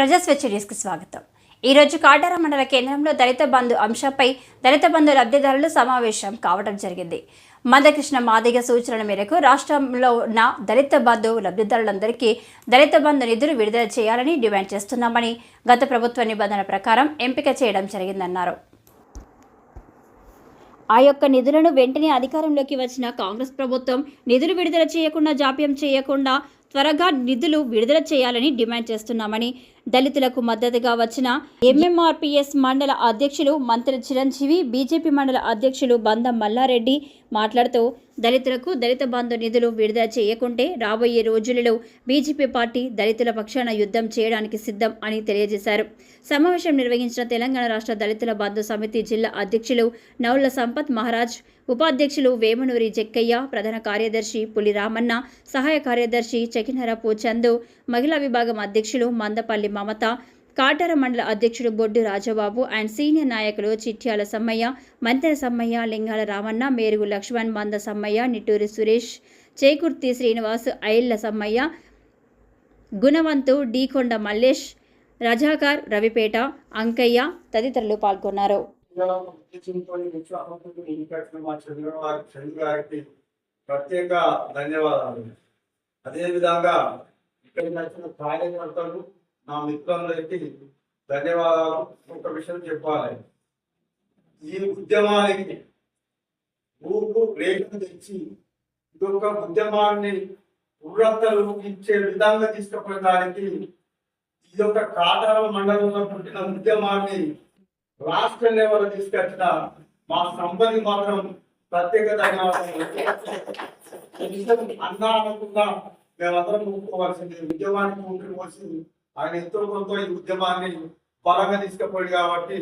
ప్రజాస్వేచ్ఛ న్యూస్కి స్వాగతం ఈరోజు కాటార మండల కేంద్రంలో దళిత బంధు అంశంపై దళిత బంధు లబ్ధిదారులు సమావేశం కావడం జరిగింది. మందకృష్ణ మాదిగ సూచనల మేరకు రాష్ట్రంలో ఉన్న దళిత బంధు లబ్ధిదారులందరికీ దళిత బంధు నిధులు విడుదల చేయాలని డిమాండ్ చేస్తున్నామని గత ప్రభుత్వ నిబంధనల ప్రకారం ఎంపిక చేయడం జరిగిందన్నారు. ఆ యొక్క నిధులను వెంటనే అధికారంలోకి వచ్చిన కాంగ్రెస్ ప్రభుత్వం నిధులు విడుదల చేయకుండా జాప్యం చేయకుండా త్వరగా నిధులు విడుదల చేయాలని డిమాండ్ చేస్తున్నామని దళితులకు మద్దతుగా వచ్చిన ఎంఎంఆర్పిఎస్ మండల అధ్యక్షులు మంత్రి చిరంజీవి బీజేపీ మండల అధ్యక్షులు బంద మల్లారెడ్డి మాట్లాడుతూ దళితులకు దళిత బంధు నిధులు విడుదల చేయకుంటే రాబోయే రోజులలో బీజేపీ పార్టీ దళితుల పక్షాన యుద్ధం చేయడానికి సిద్ధం అని తెలియజేశారు. సమావేశం నిర్వహించిన తెలంగాణ రాష్ట్ర దళితుల బంధు సమితి జిల్లా అధ్యక్షులు నౌల సంపత్ మహారాజ్ ఉపాధ్యక్షులు వేమనూరి జక్కయ్య ప్రధాన కార్యదర్శి పులి రామన్న సహాయ కార్యదర్శి చకినరపు చందు మహిళా విభాగం అధ్యక్షులు మందపల్లి మమత కాటార మండల అధ్యక్షుడు బొడ్డు రాజబాబు అండ్ సీనియర్ నాయకులు చిట్యాల సమ్మయ్య మంతెన సమ్మయ్య లింగాల రామన్న మేరుగు లక్ష్మణ్ మంద సమ్మయ్య నిట్టూరి సురేష్ చేకుర్తి శ్రీనివాస్ ఐళ్ళ సమ్మయ్య గుణవంతు డీకొండ మల్లేష్ రజాకార్ రవిపేట అంకయ్య తదితరులు పాల్గొన్నారు. ప్రత్యేక ధన్యవాదాలు. అదేవిధంగా ఇక్కడికి వచ్చిన కార్యకర్తలు నా మిత్రులకి ధన్యవాదాలు. ఒక విషయం చెప్పాలి. ఈ ఉద్యమానికి ఊపు రేపు తెచ్చి ఇదొక ఉద్యమాన్ని ఉర్రత్తలు ఇచ్చే విధంగా తీసుకుపోయడానికి ఈ యొక్క కాటాల మండలంలో పుట్టిన ఉద్యమాన్ని రాష్ట్ర లెవెల్ తీసుకొచ్చిన మా సంపది మాత్రం ప్రత్యేక ధన్యవాదాలు. అన్నా అనుకున్నా మేమందరం ఒప్పుకోవాల్సింది. ఉద్యమానికి ఉంటుకోవాల్సింది ఆయన ఎంతో కొంత ఈ ఉద్యమాన్ని బలంగా తీసుకుపోయాడు కాబట్టి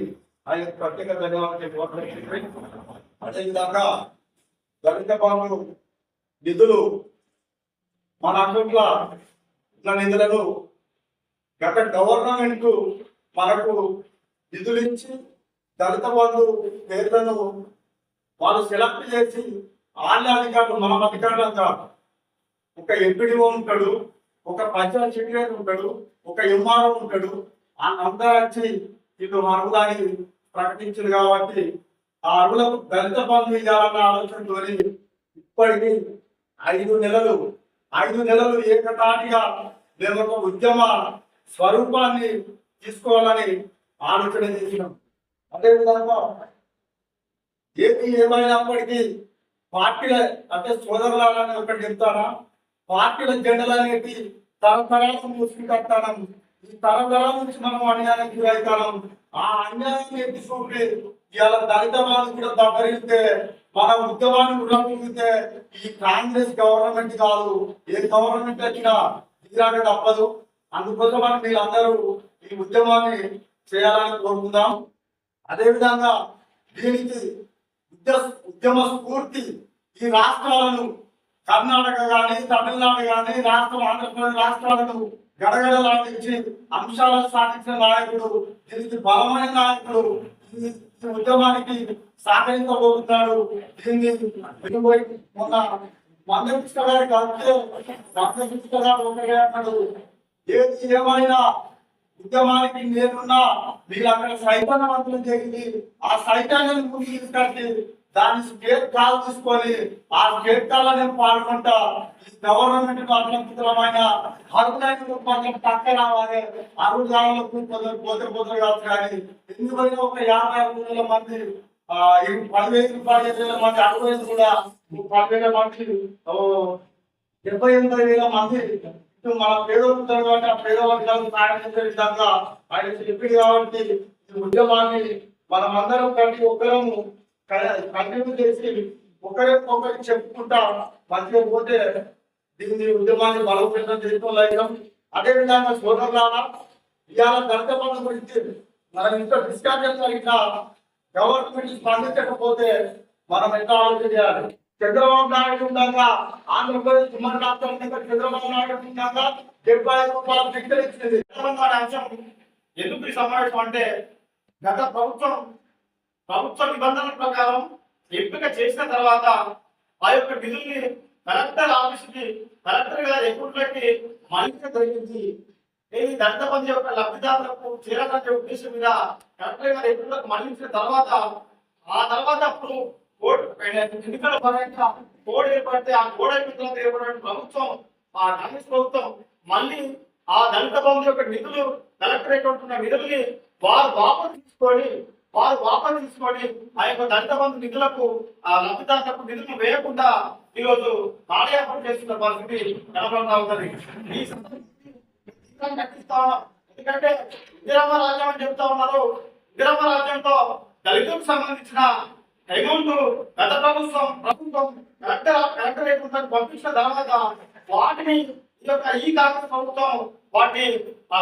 ఆయన ప్రత్యేక ధన్యవాదాలు చెప్పాలి అదేవిధంగా దళిత బాలు నిధులు మన అకౌంట్ల ఇట్లా నిధులను గత గవర్నమెంట్ మనకు నిధులు ఇచ్చి దళిత బంధు పేర్లను వాళ్ళు సెలెక్ట్ చేసి వాళ్ళ అధికారులు మన అధికారులు ఒక ఎంపీడీఓ ఉంటాడు. ఒక పంచాయత్ సెక్రటరీ ఉంటాడు ఒక ఎంఆర్ఓ ఉంటాడు. ఆ అందరూ వచ్చి వీళ్ళు అర్హులని ప్రకటించారు కాబట్టి ఆ అర్హులకు దళిత పనులు ఇవ్వాలన్న ఆలోచనతో ఇప్పటికీ ఐదు నెలలు ఐదు నెలలు ఏకతాటిగా మేము ఒక ఉద్యమ స్వరూపాన్ని తీసుకోవాలని ఆలోచన చేసినాం. అదేవిధంగా ఏది ఏమైనప్పటికీ పార్టీ అంటే సోదరులని ఒకటి చెప్తారా పార్టీల జెండలు అనేవి తరతరాలు మూసుకుంటాం ఈ తరతరాల నుంచి మనం అన్యాయానికి గురవుతాం. ఆ అన్యాయం ఎత్తుకుంటే ఇవాళ దళిత వాళ్ళు కూడా దబ్బరిస్తే మన ఉద్యమాన్ని కూడా తిరిగితే ఈ కాంగ్రెస్ గవర్నమెంట్ కాదు. ఏ గవర్నమెంట్ వచ్చినా తీరాక తప్పదు. అందుకోసం మనం వీళ్ళందరూ ఈ ఉద్యమాన్ని చేయాలని కోరుకుందాం. అదేవిధంగా దీనికి ఉద్య ఉద్యమ స్ఫూర్తి ఈ రాష్ట్రాలను కర్ణాటక కానీ తమిళనాడు కానీ రాష్ట్రం ఆంధ్రప్రదేశ్ రాష్ట్రాలకు గడగడలాడించి అంశాలను సాధించిన నాయకుడు దీనికి బలమైన నాయకుడు ఉద్యమానికి సహకరించబోతున్నాడు. దీన్ని మొన్న మందకృష్ణ గారికి మందకృష్ణ గారు ఏది ఏమైనా ఉద్యమానికి నేనున్నా మీరు అక్కడ సైతన్యవంతులు జరిగింది ఆ సైతాన్ని ముందు తీసుకొచ్చి దాని స్టేట్ కాల్ తీసుకొని ఆ స్టేట్ కాల్ నేను పాడుకుంటా. ఈ గవర్నమెంట్ అభ్యంతరమైన అరుణాచల మాత్రం పక్క రావాలి. అరుణాలకు కొందరు పోతే పోతే కాదు కానీ ఎందుకైనా ఒక యాభై అరవై వేల మంది ఆ ఈ పదివేలు పదిహేను వేల మంది అరవై కూడా పదివేల మంది ఓ, డెబ్బై ఎనిమిది వేల మంది. మన పేదోళ్ళు ఉంటారు కాబట్టి ఆ పేద సాయం చేసే విధంగా ఆయన చెప్పింది కాబట్టి ఉద్యమాన్ని మనమందరం అందరం ప్రతి ఒక్కరము కంటిన్యూ చేసి ఒకరికి చెప్పుకుంటా మధ్య పోతే దీన్ని ఉద్యమాన్ని బలోపేతం చేసుకోలేం అదే విధంగా సోదరులారా ఇవాళ దళిత బంధు గురించి మనం ఇంత డిస్కషన్ జరిగిన గవర్నమెంట్ స్పందించకపోతే మనం ఎంత ఆలోచన చేయాలి? చంద్రబాబు నాయుడు ఉండగా ఆంధ్రప్రదేశ్ ఉమ్మడి రాష్ట్రం చంద్రబాబు నాయుడు ఉండగా డెబ్బై ఐదు రూపాయల టికెట్ ఇచ్చింది. తెలంగాణ అంశం ఎందుకు సమావేశం అంటే గత ప్రభుత్వం ప్రభుత్వ నిబంధనల ప్రకారం ఎంపిక చేసిన తర్వాత ఆ యొక్క నిధుల్ని కలెక్టర్ ఆఫీస్కి కలెక్టర్ గారి పెట్టి మళ్ళీ జరిగింది ఈ దళిత బంధు యొక్క లబ్ధిదారులకు చేరాలనే ఉద్దేశం మీద కలెక్టర్ గారు ఎన్నికలకు మళ్ళించిన తర్వాత ఆ తర్వాత అప్పుడు కోడ్ ఎన్నికల పరంగా కోడ్ ఏర్పడితే ఆ కోడ్ ఎన్నికల ఏర్పడిన ప్రభుత్వం ఆ కాంగ్రెస్ ప్రభుత్వం మళ్ళీ ఆ దళిత బంధు యొక్క నిధులు కలెక్టర్ ఉంటున్న నిధుల్ని వారు వాపసు తీసుకొని వారు వాపసు తీసుకొని ఆ యొక్క దళిత బంధు నిధులకు ఆ లబ్ధిదారులకు నిధులు వేయకుండా ఈరోజు కాలయాపన చేస్తున్న పరిస్థితి కనపడతా ఉంటది ఈ ఎందుకంటే ఇందిరమ్మ రాజ్యం అని చెప్తా ఉన్నారు. ఇందిరమ్మ రాజ్యంతో దళితులకు సంబంధించిన అమౌంట్ గత ప్రభుత్వం ప్రభుత్వం కరెక్ట్ కలెక్టరేట్ ఉందని పంపించిన తర్వాత వాటిని యొక్క ఈ కాంగ్రెస్ ప్రభుత్వం వాటిని ఆ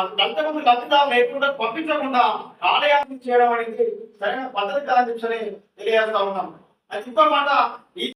లబ్ధిదా లేకుండా పంపించకుండా కాలయాపన చేయడం అనేది సరైన పద్ధతి కాదని చెప్పని తెలియజేస్తా ఉన్నాం అది ఇంకో మాట